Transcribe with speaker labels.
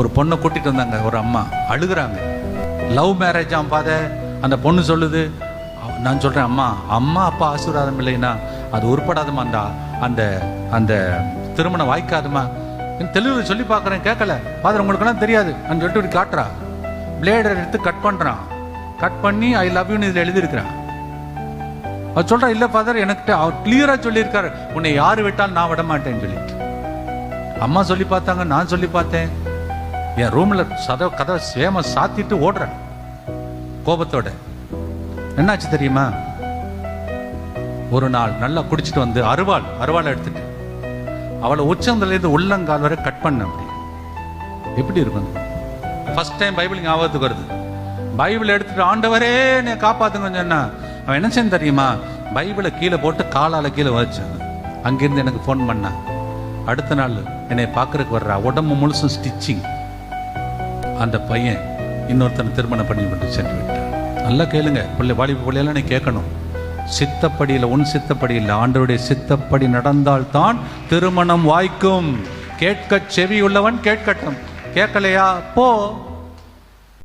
Speaker 1: ஒரு பொண்ணை கூட்டிட்டு வந்தாங்க ஒரு அம்மா. அழுகுறாங்க. லவ் மேரேஜ் பாத அந்த பொண்ணு சொல்லுது. நான் சொல்றேன் அம்மா அம்மா அப்பா ஆசீர்வாதம் இல்லைன்னா அது உருப்படாதமாண்டா அந்த அந்த திருமணம் வாய்க்காதுமா தெளிவு சொல்லி பார்க்குறேன் கேட்கல. ஃபாதர் உங்களுக்கெல்லாம் தெரியாது. அப்படின்னு சொல்லிட்டு இப்படி காட்டுறா. பிளேடை எடுத்து கட் பண்ணுறான் கட் பண்ணி ஐ லவ் யூன்னு இதில் எழுதியிருக்கிறான். அவர் சொல்றா இல்லை ஃபாதர் எனக்கிட்ட அவர் கிளியராக சொல்லியிருக்காரு. உன்னை யார் விட்டாலும் நான் விட மாட்டேன்னு சொல்லிட்டு. அம்மா சொல்லி பார்த்தாங்க நான் சொல்லி பார்த்தேன். என் ரூம்ல சத கதை சேம சாத்திட்டு ஓடுறேன் கோபத்தோட. என்னாச்சு தெரியுமா? ஒரு நாள் நல்லா குடிச்சிட்டு வந்து அருவாள் அருவாளை எடுத்துட்டு. அவளை உச்சந்திலேருந்து உள்ளங்கால் வரை கட் பண்ண அப்படி. எப்படி இருக்கும்? ஃபர்ஸ்ட் டைம் பைபிள் ஞாபகத்துக்கு வருது. பைபிள் எடுத்துட்டு ஆண்டவரே நீ காப்பாத்துங்க சொன்னா அவன் என்ன செய்ய தெரியுமா? பைபிளை கீழே போட்டு காலால கீழே வச்சான் அங்கிருந்து எனக்கு ஃபோன் பண்ணான் அடுத்த நாள் என்னை பார்க்கறதுக்கு வர்றா. உடம்பு முழுசும் ஸ்டிச்சிங் அந்த பையன் இன்னொருத்தனை திருமணம் பண்ணி கொண்டு சென்று விட்டான். நல்லா கேளுங்க பிள்ளை வாலிப பிள்ளையெல்லாம் நீ கேட்கணும். சித்தப்படியில் உன் சித்தப்படியில் ஆண்டவருடைய சித்தப்படி நடந்தால்தான் திருமணம் வாய்க்கும். கேட்க செவி உள்ளவன் கேட்கட்டும். கேட்கலையா? போ.